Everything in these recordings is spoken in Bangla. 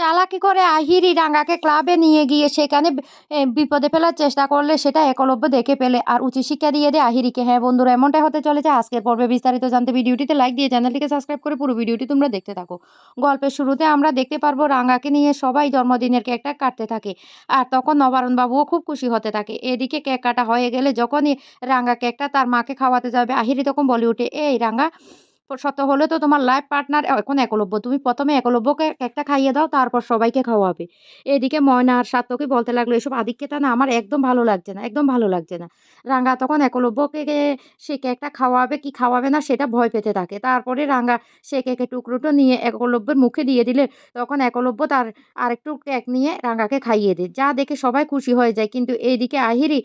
চালাকি করে আহিরি রাঙ্গাকে ক্লাবে নিয়ে গিয়ে সেখানে বিপদে ফেলার চেষ্টা করলে সেটা একলব্য দেখে পেলে আর উচিত শিক্ষা দিয়ে দেয় আহিরিকে। হ্যাঁ বন্ধুরা এমনটাই হতে চলেছে। আজকের পর্বে বিস্তারিত জানতে ভিডিওটিতে লাইক দিয়ে চ্যানেলটিকে সাবস্ক্রাইব করে পুরো ভিডিওটি তোমরা দেখতে থাকো। গল্পের শুরুতে আমরা দেখতে পারব, রাঙ্গাকে নিয়ে সবাই জন্মদিনের কেকটা কাটতে থাকে। আর তখন নবারণ বাবুও খুব খুশি হতে থাকে। এদিকে কেক কাটা হয়ে গেলে যখনই রাঙ্গা কেকটা তার মাকে খাওয়াতে যাবে, আহিরি তখন বলে উঠে এই রাঙ্গা সত্য হলে তো তোমার লাইফ পার্টনার এখন একলব্য? তুমি প্রথমে একলব্যকে কেকটা খাইয়ে দাও, তারপর সবাইকে খাওয়াবে। এদিকে ময়না আর সাত্তকে বলতে লাগল, এসব আদিক্যতা না, আমার একদম ভালো লাগছে না, একদম ভালো লাগছে না। রাঙ্গা তখন একলব্যকে সে কেকটা খাওয়াবে, কি খাওয়াবে না সেটা ভয় পেতে থাকে। তারপরে রাঙ্গা সে কেকের টুকরোটা নিয়ে একলব্যের মুখে দিয়ে দিলে, তখন একলব্য তার আরেকটু কেক নিয়ে রাঙ্গাকে খাইয়ে দেয়। যা দেখে সবাই খুশি হয়ে যায়, কিন্তু এইদিকে আহিরি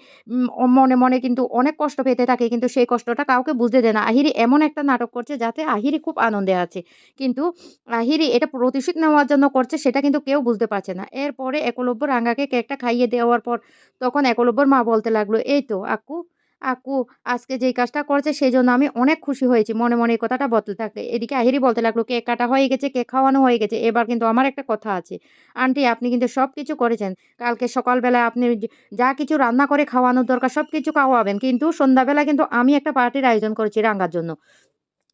মনে মনে কিন্তু অনেক কষ্ট পেতে থাকে, কিন্তু সেই কষ্টটা কাউকে বুঝতে দেয় না। আহিরি এমন একটা নাটক করছে, যাতে আহিরি খুব আনন্দে আছে। কিন্তু আহিরি এটা প্রতিশোধ নেওয়ার জন্য করছে সেটা কিন্তু কেউ বুঝতে পারছে না। এরপরে একলব্য রাঙ্গাকে কেকটা খাইয়ে দেওয়ার পর তখন একলব্যর মা বলতে লাগল, এই তো আকু আকু আজকে যেই কাজটা করছে সেই জন্য আমি অনেক খুশি হয়েছি। মনে মনে এই কথাটা বলতে থাকে। এদিকে আহিরি বলতে লাগল, কেক কাটা হয়ে গেছে, কেক খাওয়ানো হয়ে গেছে। এবার কিন্তু আমার একটা কথা আছে। আন্টি, আপনি কিন্তু সব কিছু করেছেন। কালকে সকালবেলা আপনি যা কিছু রান্না করে খাওয়ানোর দরকার সব কিছু খাওয়াবেন। কিন্তু সন্ধ্যাবেলা কিন্তু আমি একটা পার্টির আয়োজন করেছি রাঙ্গার জন্য।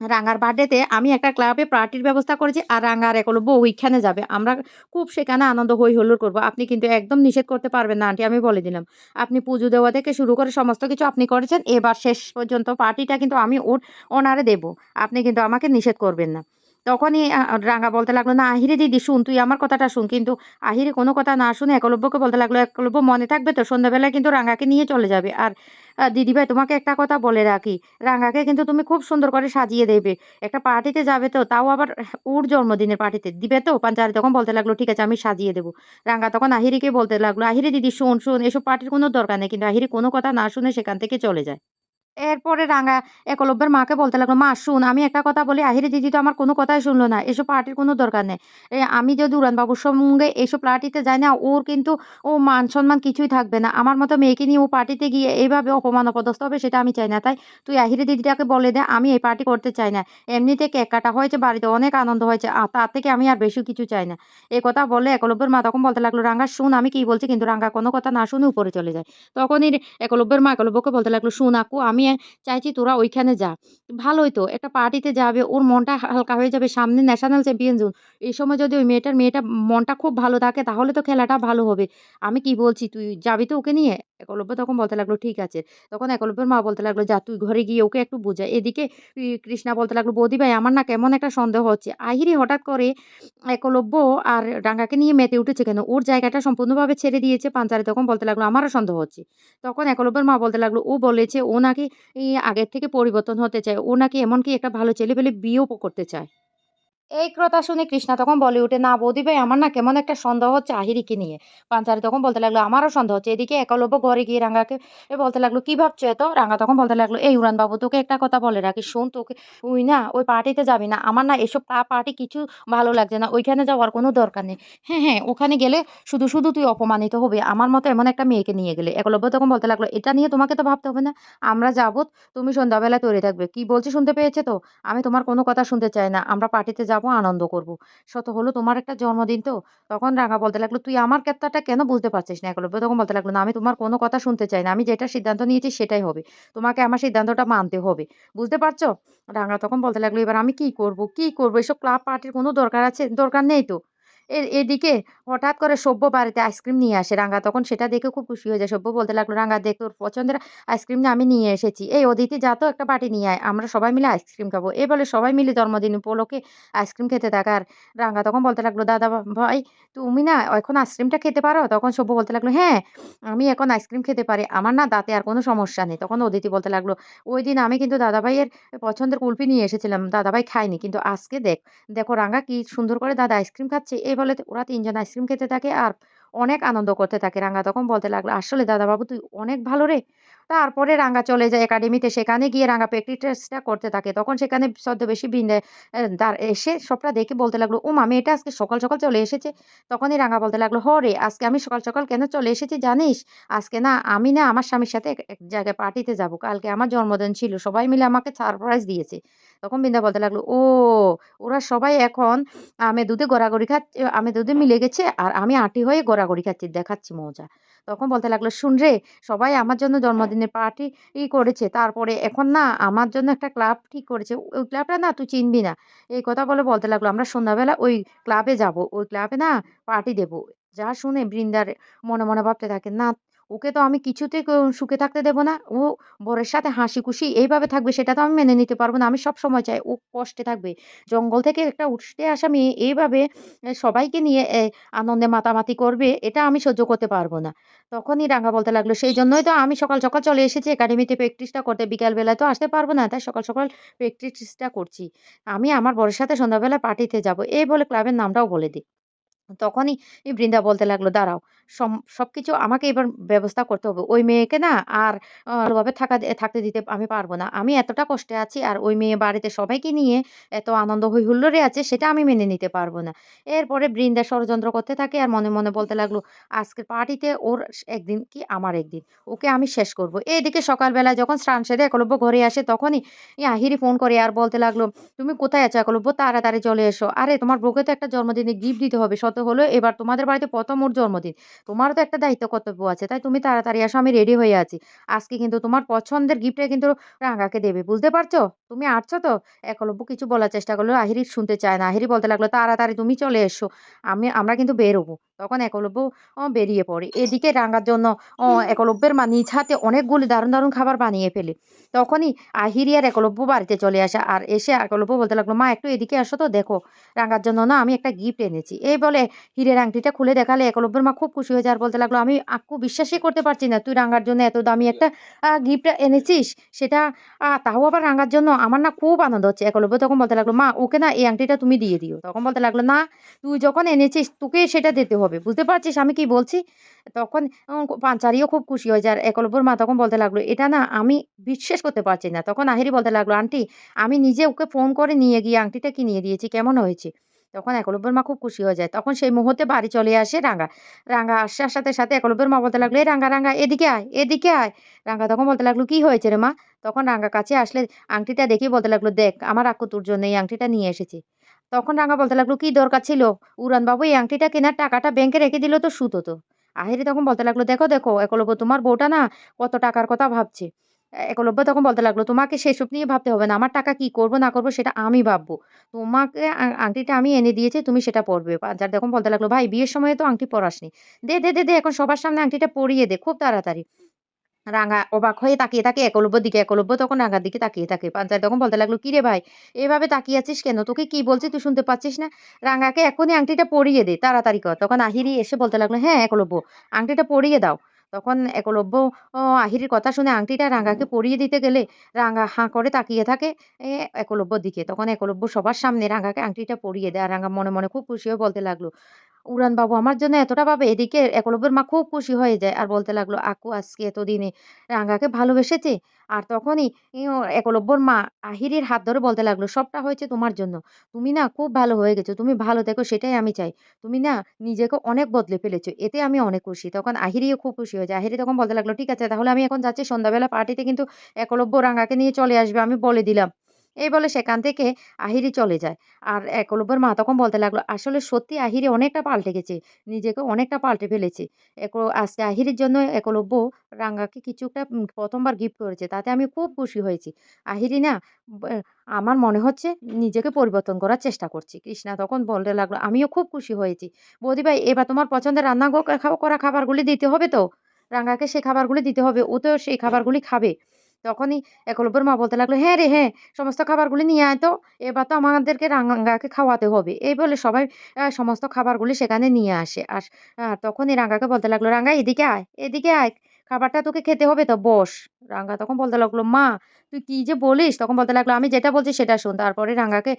রাঙ্গার বার্থডেতে আমি একটা ক্লাবে পার্টির ব্যবস্থা করেছি আর রাঙ্গার একলব্য ওইখানে যাবে। আমরা খুব সেখানে আনন্দ হই হল্লোর করব। আপনি কিন্তু একদম নিষেধ করতে পারবেন না, আন্টি, আমি বলে দিলাম। আপনি পুজো দেওয়া থেকে শুরু করে সমস্ত কিছু আপনি করেছেন, এবার শেষ পর্যন্ত পার্টিটা কিন্তু আমি ওর ওনারে দেবো। আপনি কিন্তু আমাকে নিষেধ করবেন না। তখনই রাঙা বলতে লাগল, না, আহিরে দিদি, শুন, তুই আমার কথাটা শুন। কিন্তু আহিরে কোনো কথা না শুনে একলব্যকে বলতে লাগল, একলব্য, মনে থাকবে তো? সন্ধ্যাবেলায় কিন্তু রাঙাকে নিয়ে চলে যাবে। আর দিদিভাই, তোমাকে একটা কথা বলে রাখি, রাঙাকে কিন্তু তুমি খুব সুন্দর করে সাজিয়ে দেবে। একটা পার্টিতে যাবে তো, তাও আবার ওর জন্মদিনের পার্টিতে। দিবে তো? পাঞ্চারি তখন বলতে লাগল, ঠিক আছে, আমি সাজিয়ে দেবো। রাঙ্গা তখন আহিরিকে বলতে লাগল, আহিরে দিদি, শোন শোন, এসব পার্টির কোনো দরকার নেই। কিন্তু আহিরি কোনো কথা না শুনে সেখান থেকে চলে যায়। এরপরে রাঙা একলব্যের মাকে বলতে লাগল মা শুন আমি একটা কথা বলি। আহিরি দিদি তো আমার কোনো কথাই শুনলো না। এসব পার্টির কোনো দরকার নেই। এ, আমি যদি উড়ানবাবুর সঙ্গে এসব পার্টিতে যাই না ওর কিন্তু ও মান সম্মান কিছুই থাকবে না। আমার মতো মেয়েকে নিয়ে ও পার্টিতে গিয়ে এইভাবে অপমান অপদস্থ হবে সেটা আমি চাই না। তাই তুই আহিরে দিদিটাকে বলে দে আমি এই পার্টি করতে চাই না। এমনিতে কেক কাটা হয়েছে বাড়িতে অনেক আনন্দ হয়েছে আর তার থেকে আমি আর বেশি কিছু চাই না। এই কথা বলে একলব্যের মা তখন বলতে লাগল রাঙ্গা শুন আমি কি বলছি কিন্তু রাঙ্গা কোনো কথা না শুনে উপরে চলে যায়। তখনই একলব্যের মা একলব্যকে বলতে লাগল শুন আকু আমি চাইছি তোরা ওইখানে যা। ভালোই তো, একটা পার্টিতে যাবে, ওর মনটা হালকা হয়ে যাবে, সামনে ন্যাশনাল চ্যাম্পিয়ন জোন এই সময় যদি ওই মেয়েটার মেয়েটা মনটা খুব ভালো থাকে, তাহলে তো খেলাটা ভালো হবে। আমি কি বলছি, তুই যাবি তো ওকে নিয়ে? একলব্য তখন বলতে লাগল, ঠিক আছে। তখন একলব্যের মা বলতে লাগল, যা, তুই ঘরে গিয়ে ওকে একটু বোঝা। এদিকে কৃষ্ণা বলতে লাগল, বৌদি ভাই, আমার না কেমন একটা সন্দেহ হচ্ছে। আহিরি হঠাৎ করে একলব্য আর ডাঙ্গাকে নিয়ে মেতে উঠেছে কেন? ওর জায়গাটা সম্পূর্ণভাবে ছেড়ে দিয়েছে পাঞ্চারি। তখন বলতে লাগল, আমারও সন্দেহ হচ্ছে। তখন একলব্যের মা বলতে লাগল, ও বলেছে ও নাকি আগের থেকে পরিবর্তন হতে চায়। ও নাকি এমনকি একটা ভালো ছেলে পেলে বিয়েও করতে চায়। এই কথা শুনে কৃষ্ণা তখন বলে উঠে না বৌদি ভাই, আমার না কেমন একটা সন্দেহ হচ্ছে আহিরিকে নিয়ে। পাঞ্চারি তখন বলতে লাগল, আমারও সন্দেহ হচ্ছে। এদিকে একলব্য ঘরে গিয়ে রাঙ্গাকে বলতে লাগল, কি ভাবছ এত? রাঙ্গা তখন বলতে লাগল, এই উড়ান বাবু তোকে একটা কথা বলে রাখি, শোন তোকে, তুই না ওই পার্টিতে যাবি না। আমার না এসব পার্টি কিছু ভালো লাগছে না, ওইখানে যাওয়ার কোনো দরকার নেই। হ্যাঁ হ্যাঁ ওখানে গেলে শুধু শুধু তুই অপমানিত হবে। আমার মতো এমন একটা মেয়েকে নিয়ে গেলে। একলব্য তখন বলতে লাগল, এটা নিয়ে তোমাকে তো ভাবতে হবে না। আমরা যাব তুমি সন্ধ্যাবেলা তৈরি থাকবে। কি বলছি শুনতে পেয়েছে তো? আমি তোমার কোনো কথা শুনতে চাই না। আমরা পার্টিতে যাব আনন্দ করব। শত হলো তোমার একটা জন্মদিন তো, তখন রাঙা বলতে লাগল, তুই আমার কথাটা কেন বুঝতে পারছিস না? একলব্য তখন বলতে লাগল, না, আমি তোমার কোনো কথা শুনতে চাই না। আমি যেটা সিদ্ধান্ত নিয়েছি সেটাই হবে। তোমাকে আমার সিদ্ধান্তটা মানতে হবে। বুঝতে পারছ? রাঙা তখন বলতে লাগল, এবার আমি কি করব? কি করব? এসব ক্লাব পার্টির কোনো দরকার আছে? দরকার নেই তো? এদিকে হঠাৎ করে সভ্য বাড়িতে আইসক্রিম নিয়ে আসে রাঙা। তখন সেটা দেখে খুব খুশি হয়ে যায়। সভ্য বলতে লাগল, রাঙা, দেখ তোর পছন্দের আইসক্রিম আমি নিয়ে এসেছি। এই অদিতি, যা তো একটা পার্টি নিয়ে আয়, আমরা সবাই মিলে আইসক্রিম খাব। এই বলে সবাই মিলে জন্মদিন উপলক্ষে আইসক্রিম খেতে থাকে। আর রাঙা তখন বলতে লাগল, দাদা ভাই, তুমি না এখন আইসক্রিমটা খেতে পারো? তখন সভ্য বলতে লাগল হ্যাঁ আমি এখন আইসক্রিম খেতে পারি। আমার না দাঁতে আর কোনো সমস্যা নেই। তখন অদিতি বলতে লাগল, ওই দিন আমি কিন্তু দাদাভাইয়ের পছন্দের কুলফি নিয়ে এসেছিলাম। দাদাভাই খায়নি, কিন্তু আজকে দেখ, দেখো রাঙা কি সুন্দর করে দাদা আইসক্রিম খাচ্ছে। এই বলে ওরা তিনজন আইসক্রিম খেতে থাকে আর অনেক আনন্দ করতে থাকে। রাঙা তখন বলতে লাগল, আসলে দাদা বাবু তুই অনেক ভালো রে। তারপরে রাঙ্গা চলে যায় একাডেমিতে। সেখানে গিয়ে রাঙ্গা প্র্যাকটিসটা করতে থাকে। তখন সেখানে ছদ্মবেশী বৃন্দা দাঁড় এসে সবটা দেখে বলতে লাগল ও মামি এটা আজকে সকাল সকাল চলে এসেছে। তখনই রাঙ্গা বলতে লাগল, হ রে, আজকে আমি সকাল সকাল কেন চলে এসেছি জানিস? আজকে না, আমি না আমার স্বামীর সাথে এক জায়গায় পার্টিতে যাব। কালকে আমার জন্মদিন ছিল, সবাই মিলে আমাকে সারপ্রাইজ দিয়েছে। তখন বৃন্দা বলতে লাগল, ও, ওরা সবাই এখন আমি দুধে গড়াগড়ি খাচ্ছে আমি দুধে মিলে গেছে, আর আমি আঁটি হয়ে গড়াগড়ি খাচ্ছি, দেখাচ্ছি মজা। তখন বলতে লাগল, শুন রে, সবাই আমার জন্য জন্মদিনের পার্টি করেছে। তারপরে এখন না আমার জন্য একটা ক্লাব ঠিক করেছে। ওই ক্লাবটা না তুই চিনবি না। এই কথা বলে বলতে লাগল, আমরা সন্ধ্যাবেলা ওই ক্লাবে যাব। ওই ক্লাবে না পার্টি দেবো। যা শুনে বৃন্দার মনে মনে ভাবতে থাকে, না ওকে তো আমি কিছুতেই ক- সুখে থাকতে দেব না। ও বরের সাথে হাসি খুশি এইভাবে থাকবে সেটা তো আমি মেনে নিতে পারব না। আমি সব সময় চাই ও কষ্টে থাকবে। জঙ্গল থেকে একটা উঠতে আসা মেয়ে এইভাবে সবাইকে নিয়ে আনন্দে মাতামাতি করবে, এটা আমি সহ্য করতে পারব না। তখনই রাঙা বলতে লাগল সেই জন্যই তো আমি সকাল সকাল চলে এসেছি। একাডেমিতে প্র্যাকটিসটা করতে বিকালবেলায় তো আসতে পারব না। তাই সকাল সকাল প্র্যাকটিসটা করছি। আমি আমার বরের সাথে সন্ধ্যাবেলা পার্টিতে যাব। এই বলে ক্লাবের নামটাও বলে দিই। তখনই বৃন্দা বলতে লাগল, দাঁড়াও, সম, সবকিছু আমাকে এবার ব্যবস্থা করতে হবে। ওই মেয়েকে না আর ভালোভাবে থাকা থাকতে দিতে আমি পারব না। আমি এতটা কষ্টে আছি আর ওই মেয়ে বাড়িতে সবাইকে নিয়ে এত আনন্দ হই আছে, সেটা আমি মেনে নিতে পারব না। এরপরে বৃন্দা ষড়যন্ত্র করতে থাকে আর মনে মনে বলতে লাগল, আজকের পার্টিতে ওর একদিন কি আমার একদিন? ওকে আমি শেষ করব। এইদিকে সকালবেলা যখন স্নান সেরে একলব্য ঘরে আসে, তখনই আহিরি ফোন করে আর বলতে লাগল, তুমি কোথায় আছো একলব্য? তাড়াতাড়ি চলে এসো। আরে, তোমার বউকে তো একটা জন্মদিনে গিফট দিতে হবে, শত হলো, এবার তোমাদের বাড়িতে প্রথম ওর জন্মদিন। তোমারও তো একটা দায়িত্ব কর্তব্য আছে, তাই তুমি তাড়াতাড়ি আসো, আমি রেডি হয়ে আছি। আজকে কিন্তু তোমার পছন্দের গিফটে কিন্তু রাঙাকে দেবে, বুঝতে পারছ? তুমি আসছো তো? একলব্য কিছু বলার চেষ্টা করল, আহিরি শুনতে চায় না। আহিরি বলতে লাগল, তাড়াতাড়ি তুমি চলে এসো, আমি, আমরা কিন্তু বেরোবো। তখন একলব্য ও, বেরিয়ে পড়ে। এদিকে রাঙার জন্য একলব্যের মা নিজ হাতে অনেকগুলি দারুণ দারুণ খাবার বানিয়ে ফেলে। তখনই আহিরি আর একলব্য বাড়িতে চলে আসে আর এসে একলব্য বলতে লাগল মা একটু এদিকে আসো তো দেখো রাঙার জন্য না আমি একটা গিফট এনেছি। এই বলে হিরের আংটিটা খুলে দেখালে একলব্যের মা খুব খুশি হয়ে যায় আর বলতে লাগল আমি আক্কু বিশ্বাসই করতে পারছি না তুই রাঙার জন্য এত দামি একটা গিফট এনেছিস সেটা তাও আবার রাঙার জন্য? আমার না খুব আনন্দ হচ্ছে। একলব্য তখন বলতে লাগল মা ওকে না এই আংটিটা তুমি দিয়ে দিও। তখন বলতে লাগল না তুই যখন এনেছিস তোকে সেটা দিতে হবে। বুঝতে পারছিস আমি কি বলছি? তখন পাঞ্চারিও খুব খুশি হয়ে যায়। একলব্যর মা তখন বলতে লাগল, এটা না আমি বিশ্বাস করতে পারছি না। তখন আহিরি বলতে লাগল, আন্টি, আমি নিজে ওকে ফোন করে নিয়ে গিয়ে আংটিটা কিনিয়ে দিয়েছি, কেমন হয়েছে? তখন একলব্যের মা খুব খুশি হয়ে যায়। তখন সেই মুহূর্তে বাড়ি চলে আসে রাঙা। রাঙা আসার সাথে সাথে একলব্যের মা বলতে লাগল এই রাঙা রাঙা, এদিকে আয় এদিকে আয়। রাঙা তখন বলতে লাগল, কি হয়েছে রে মা? তখন রাঙা কাছে আসলে আংটিটা দেখে বলতে লাগল, দেখ, আমার আক্কু তোর জন্য এই আংটিটা নিয়ে এসেছি। তখন রাঙা বলতে লাগল, কি দরকার ছিল? উড়ান বাবু এই আংটিটা কেনার টাকাটা ব্যাংকে রেখে দিল তো সুতো তো। আহিরি তখন বলতে লাগল, দেখো দেখো, একলব্য তোমার বউটা না কত টাকার কথা ভাবছে। একলব্য তখন বলতে লাগল, তোমাকে সেসব নিয়ে ভাবতে হবে না, আমার টাকা কি করব না করব সেটা আমি ভাববো। তোমাকে আংটিটা আমি এনে দিয়েছি, তুমি সেটা পরবে। যার দেখুন বলতে লাগল, ভাই, বিয়ের সময় তো আংটি পরাসনি। দে দে দে দে, এখন সবার সামনে আংটিটা পরিয়ে দে, খুব তাড়াতাড়ি। রাঙা অবাক হয়ে তাকিয়ে থাকে একলব্যর দিকে একলব্য তখন রাঙার দিকে তাকিয়ে থাকে পাঞ্চায়েত তখন বলতে লাগল কিরে ভাই এভাবে তাকিয়ে আছিস কেন? তোকে কি বলছি তুই শুনতে পাচ্ছিস না? রাঙাকে এখনই আংটিটা পরিয়ে দে তাড়াতাড়ি কর। তখন আহিরি এসে বলতে লাগল হ্যাঁ একলব্য আংটিটা পরিয়ে দাও। তখন একলব্য আহিরির কথা শুনে আংটিটা রাঙাকে পরিয়ে দিতে গেলে রাঙা হাঁ করে তাকিয়ে থাকে এ, একলব্যর দিকে। তখন একলব্য সবার সামনে রাঙাকে আংটিটা পরিয়ে দেয় আর রাঙা মনে মনে খুব খুশি হয়ে বলতে লাগল উড়ান বাবু আমার জন্য এতটা পাবে এদিকে একলব্যের মা খুব খুশি হয়ে যায়। আর বলতে লাগল, আকু, আজকে এতদিনে রাঙাকে ভালোবেসেছে। আর তখনই একলব্যর মা আহিরির হাত ধরে বলতে লাগল, সবটা হয়েছে তোমার জন্য। তুমি না খুব ভালো হয়ে গেছো। তুমি ভালো দেখো সেটাই আমি চাই। তুমি না নিজেকে অনেক বদলে ফেলেছো। এতে আমি অনেক খুশি। তখন আহিরিও খুব খুশি হয়ে যায়। আহিরি তখন বলতে লাগল, ঠিক আছে, তাহলে আমি এখন যাচ্ছি। সন্ধ্যাবেলা পার্টিতে কিন্তু একলব্য রাঙাকে নিয়ে চলে আসবে। আমি বলে দিলাম। এই বলে সেখান থেকে আহিরি চলে যায়। আর একলব্যের মা তখন বলতে লাগল, আসলে সত্যি আহিরি অনেকটা পাল্টে গেছে, নিজেকে অনেকটা পাল্টে ফেলেছে। এক আজকে আহিরির জন্য একলব্য রাঙ্গাকে কিছু একটা প্রথমবার গিফট করেছে, তাতে আমি খুব খুশি হয়েছি। আহিরি না আমার মনে হচ্ছে নিজেকে পরিবর্তন করার চেষ্টা করছি। কৃষ্ণা তখন বলতে লাগল, আমিও খুব খুশি হয়েছি। বৌদি ভাই, এবার তোমার পছন্দের রান্না করা খাবারগুলি দিতে হবে তো? রাঙ্গাকে সেই খাবারগুলি দিতে হবে, ও তো সেই খাবারগুলি খাবে। তখনই একলব্যের মা বলতে লাগল হ্যাঁ রে হ্যাঁ সমস্ত খাবারগুলি নিয়ে আয় তো, এবার তো আমাদেরকে রাঙ্গাকে খাওয়াতে হবে। এই বলে সবাই সমস্ত খাবারগুলি সেখানে নিয়ে আসে। আর তখনই রাঙ্গাকে বলতে লাগল রাঙ্গা এদিকে আয় এদিকে আয়, খাবারটা তোকে খেতে হবে তো, বস। রাঙ্গা তখন বলতে লাগল, মা, তুই কী যে বলিস? তখন বলতে লাগল, আমি যেটা বলছি সেটা শোন। তারপরে রাঙ্গাকে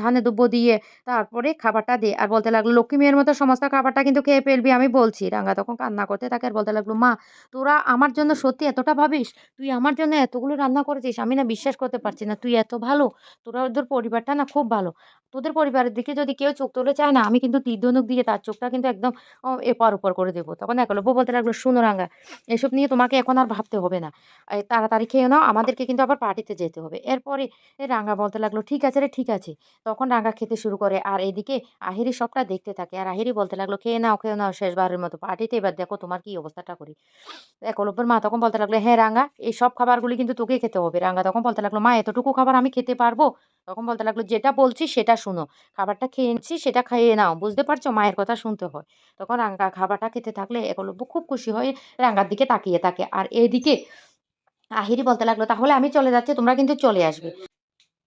ধানে দুব্বো দিয়ে তারপরে খাবারটা দে। আর বলতে লাগল, লক্ষ্মী মেয়ের মতো সমস্ত খাবারটা কিন্তু খেয়ে ফেলবি, আমি বলছি। রাঙ্গা তখন কান্না করতে থাকে আর বলতে লাগল, মা, তোরা আমার জন্য সত্যি এতটা ভাবিস? তুই আমার জন্য এতগুলো রান্না করেছিস, আমি না বিশ্বাস করতে পারছি না। তুই এত ভালো, তোরা ওদের পরিবারটা না খুব ভালো। তোদের পরিবারের দিকে যদি কেউ চোখ তুলে চায় না, আমি কিন্তু তীর ধনুক দিয়ে তার চোখটা কিন্তু একদম এপার ওপর করে দেবো। তখন একলব্য বলতে লাগল, শুনো রাঙ্গা, এসব নিয়ে তোমাকে এখন আর ভাবতে হবে না। এই তাড়াতাড়ি খেয়ে নাও, আমাদেরকে কিন্তু আবার পার্টিতে যেতে হবে। এরপরে এ রাঙ্গা বলতে লাগল, ঠিক আছে রে, ঠিক আছে। তখন রাঙ্গা খেতে শুরু করে। আর এদিকে আহিরি সবটা দেখতে থাকে। আর আহিরি বলতে লাগল, খেয়ে নাও খেয়ে নাও, শেষবারের মতো পার্টিতে। এবার দেখো তোমার কি অবস্থাটা করি। একলব্যের মা তখন বলতে লাগল হ্যাঁ রাঙ্গা এই সব খাবারগুলি কিন্তু তোকে খেতে হবে। রাঙ্গা তখন বলতে লাগল, মা, এতটুকু খাবার আমি খেতে পারব? তখন বলতে লাগল, যেটা বলছি সেটা শুনো। খাবারটা খেয়ে খেয়েছি সেটা খাইয়ে নাও। বুঝতে পারছ? মায়ের কথা শুনতে হয়। তখন রাঙ্গা খাবারটা খেতে থাকলে একলব্য খুব খুশি হয়ে রাঙ্গার দিকে তাকিয়ে থাকে। আর এদিকে আহিরি বলতে লাগল, তাহলে আমি চলে যাচ্ছি, তোমরা কিন্তু চলে আসবে।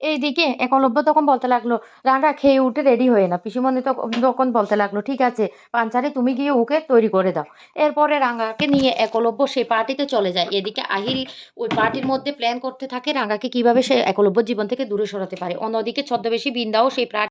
এইদিকে একলব্য তখন বলতে লাগল রাঙ্গা খেয়ে উঠে রেডি হয়ে না পিসিমণি তখন তখন বলতে লাগল, ঠিক আছে পাঞ্চারি তুমি গিয়ে ওকে তৈরি করে দাও। এরপরে রাঙ্গাকে নিয়ে একলব্য সেই পার্টিতে চলে যায়। এদিকে আহিরি ওই পার্টির মধ্যে প্ল্যান করতে থাকে রাঙ্গাকে কীভাবে সে একলব্য জীবন থেকে দূরে সরাতে পারে। অন্যদিকে ছদ্মবেশী বৃন্দাও সেই